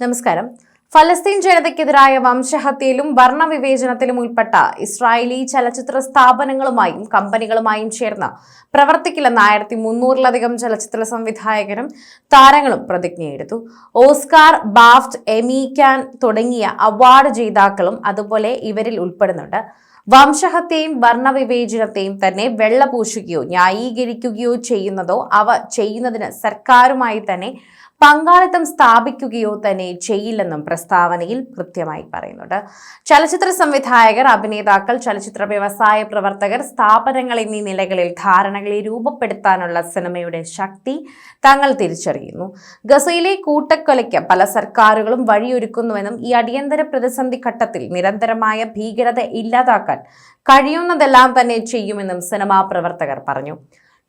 നമസ്കാരം. ഫലസ്തീൻ ജനതയ്ക്കെതിരായ വംശഹത്യയിലും വർണവിവേചനത്തിലും ഉൾപ്പെട്ട ഇസ്രായേലി ചലച്ചിത്ര സ്ഥാപനങ്ങളുമായും കമ്പനികളുമായും ചേർന്ന് പ്രവർത്തിക്കില്ലെന്ന് ആയിരത്തി മുന്നൂറിലധികം ചലച്ചിത്ര സംവിധായകരും താരങ്ങളും പ്രതിജ്ഞയെടുത്തു. ഓസ്കാർ ബാഫ്റ്റ് എമീക്കാൻ തുടങ്ങിയ അവാർഡ് ജേതാക്കളും അതുപോലെ ഇവരിൽ ഉൾപ്പെടുന്നുണ്ട്. വംശഹത്യയും വർണവിവേചനത്തെയും തന്നെ വെള്ളപൂശുകയോ ന്യായീകരിക്കുകയോ ചെയ്യുന്നതോ അവ ചെയ്യുന്നതിന് സർക്കാരുമായി തന്നെ പങ്കാളിത്തം സ്ഥാപിക്കുകയോ തന്നെ ചെയ്യില്ലെന്നും പ്രസ്താവനയിൽ കൃത്യമായി പറയുന്നുണ്ട്. ചലച്ചിത്ര സംവിധായകർ അഭിനേതാക്കൾ ചലച്ചിത്ര വ്യവസായ പ്രവർത്തകർ സ്ഥാപനങ്ങൾ എന്നീ നിലകളിൽ ധാരണകളെ രൂപപ്പെടുത്താനുള്ള സിനിമയുടെ ശക്തി തങ്ങൾ തിരിച്ചറിയുന്നു. ഗസയിലെ കൂട്ടക്കൊലയ്ക്ക് പല സർക്കാരുകളും വഴിയൊരുക്കുന്നുവെന്നും ഈ അടിയന്തര പ്രതിസന്ധി ഘട്ടത്തിൽ നിരന്തരമായ ഭീകരത ഇല്ലാതാക്കാൻ കഴിയുന്നതെല്ലാം തന്നെ ചെയ്യുമെന്നും സിനിമാ പ്രവർത്തകർ പറഞ്ഞു.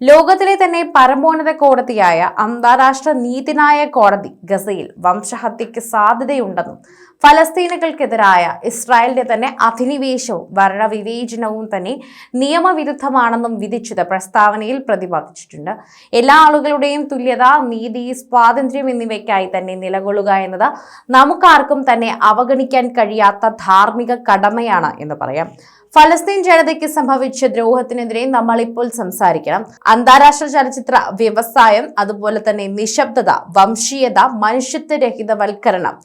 ലോകത്തിലെ തന്നെ പരമോന്നത കോടതിയായ അന്താരാഷ്ട്ര നീതിന്യായ കോടതി ഗസയിൽ വംശഹത്യയ്ക്ക് സാധ്യതയുണ്ടെന്നും ഫലസ്തീനുകൾക്കെതിരായ ഇസ്രായേലിന്റെ തന്നെ അധിനിവേശവും വർണവിവേചനവും തന്നെ നിയമവിരുദ്ധമാണെന്നും വിധിച്ചത് പ്രസ്താവനയിൽ പ്രതിപാദിച്ചിട്ടുണ്ട്. എല്ലാ ആളുകളുടെയും തുല്യത നീതി സ്വാതന്ത്ര്യം എന്നിവയ്ക്കായി തന്നെ നിലകൊള്ളുക എന്നത് നമുക്കാർക്കും തന്നെ അവഗണിക്കാൻ കഴിയാത്ത ധാർമ്മിക കടമയാണ് എന്ന് പറയാം. ഫലസ്തീൻ ജനതയ്ക്ക് സംഭവിച്ച ദ്രോഹത്തിനെതിരെ നമ്മളിപ്പോൾ സംസാരിക്കണം. അന്താരാഷ്ട്ര ചലച്ചിത്ര വ്യവസായം അതുപോലെ തന്നെ നിശബ്ദത വംശീയത മനുഷ്യത്വരഹിതവൽക്കരണം.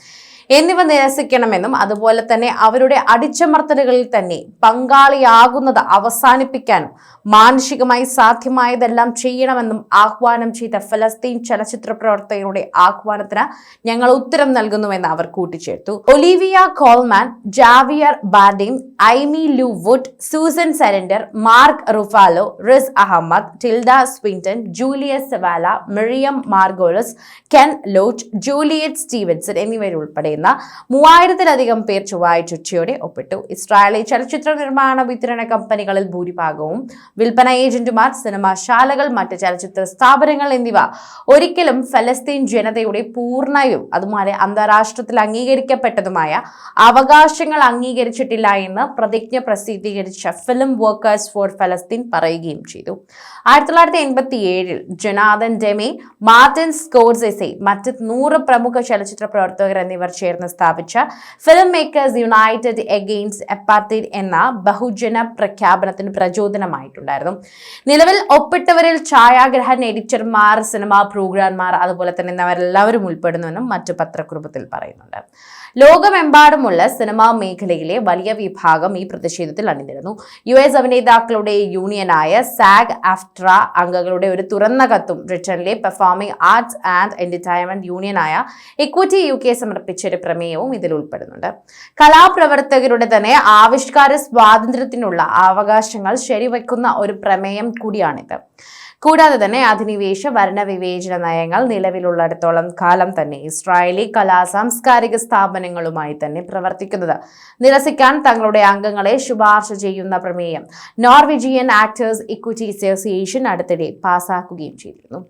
എന്നിവ നിരസിക്കണമെന്നും അതുപോലെ തന്നെ അവരുടെ അടിച്ചമർത്തലുകളിൽ തന്നെ പങ്കാളിയാകുന്നത് അവസാനിപ്പിക്കാനും മാനുഷികമായി സാധ്യമായതെല്ലാം ചെയ്യണമെന്നും ആഹ്വാനം ചെയ്ത ഫലസ്തീൻ ചലച്ചിത്ര പ്രവർത്തകരുടെ ആഹ്വാനത്തിന് ഞങ്ങൾ ഉത്തരം നൽകുന്നുവെന്ന് അവർ കൂട്ടിച്ചേർത്തു. Olivia Colman Javier Bardem Aimee Lou Wood Susan Sarandon Mark Ruffalo Riz Ahmed Tilda Swinton Julius സെവാല Miriam Margolyes Ken Loach Juliet Stevenson എന്നിവരുൾപ്പെടെ പറയുന്ന മൂവായിരത്തിലധികം പേർ ചൊവ്വാഴ്ച ഉച്ചയോടെ ഒപ്പിട്ടു. ഇസ്രായേലി ചലച്ചിത്ര നിർമ്മാണ വിതരണ കമ്പനികളിൽ ഭൂരിഭാഗവും വിൽപ്പന ഏജന്റുമാർ സിനിമാശാലകൾ മറ്റ് ചലച്ചിത്ര സ്ഥാപനങ്ങൾ എന്നിവ ഒരിക്കലും ഫലസ്തീൻ ജനതയുടെ പൂർണയും അതുപോലെ അന്താരാഷ്ട്രത്തിൽ അംഗീകരിക്കപ്പെട്ടതുമായ അവകാശങ്ങൾ അംഗീകരിച്ചിട്ടില്ല എന്ന് പ്രതിജ്ഞ പ്രസിദ്ധീകരിച്ച ഫിലിം വർക്കേഴ്സ് ഫോർ ഫലസ്തീൻ പറയുകയും ചെയ്തു. ആയിരത്തി തൊള്ളായിരത്തി എൺപത്തി ഏഴിൽ ജനാദൻ ഡെമി മാർട്ടിൻ സ്കോർസെസെ മറ്റ് നൂറ് പ്രമുഖ ചലച്ചിത്ര പ്രവർത്തകർ എന്നിവർ ചേർന്ന് സ്ഥാപിച്ച Film Makers United Against Apartheid എന്ന ബഹുജന പ്രഖ്യാപനത്തിന് പ്രചോദനമായിട്ടുണ്ടായിരുന്നു. നിലവിൽ ഒപ്പിട്ടവരിൽ ഛായാഗ്രഹൻ എഡിറ്റർമാർ സിനിമാ പ്രോഗ്രാമർമാർ അതുപോലെ തന്നെ അവരെല്ലാവരും ഉൾപ്പെടുന്നുവെന്നും മറ്റു പത്രക്കുറിപ്പത്തിൽ പറയുന്നുണ്ട്. ലോകമെമ്പാടുമുള്ള സിനിമാ മേഖലയിലെ വലിയ വിഭാഗം ഈ പ്രതിഷേധത്തിൽ അണിനിരുന്നു. യു എസ് അഭിനേതാക്കളുടെ യൂണിയനായ സാഗ് ആഫ്ട്ര അംഗങ്ങളുടെ ഒരു തുറന്ന കത്തും ബ്രിട്ടനിലെ പെർഫോമിംഗ് ആർട്സ് ആൻഡ് എന്റർടൈൻമെന്റ് യൂണിയനായ ഇക്വിറ്റി യു കെ സമർപ്പിച്ച ഒരു പ്രമേയവും ഇതിൽ ഉൾപ്പെടുന്നുണ്ട്. കലാപ്രവർത്തകരുടെ തന്നെ ആവിഷ്കാര സ്വാതന്ത്ര്യത്തിനുള്ള അവകാശങ്ങൾ ശരിവെക്കുന്ന ഒരു പ്രമേയം കൂടിയാണിത്. കൂടാതെ തന്നെ അധിനിവേശ ഭരണവിവേചന നയങ്ങൾ നിലവിലുള്ളിടത്തോളം കാലം തന്നെ ഇസ്രായേലി കലാ സാംസ്കാരിക സ്ഥാപനങ്ങളുമായി തന്നെ പ്രവർത്തിക്കുന്നത്. നിരസിക്കാൻ തങ്ങളുടെ അംഗങ്ങളെ ശുപാർശ ചെയ്യുന്ന പ്രമേയം നോർവെജിയൻ ആക്ടേഴ്സ് ഇക്വിറ്റി അസോസിയേഷൻ അടുത്തിടെ പാസാക്കുകയും ചെയ്തിരുന്നു.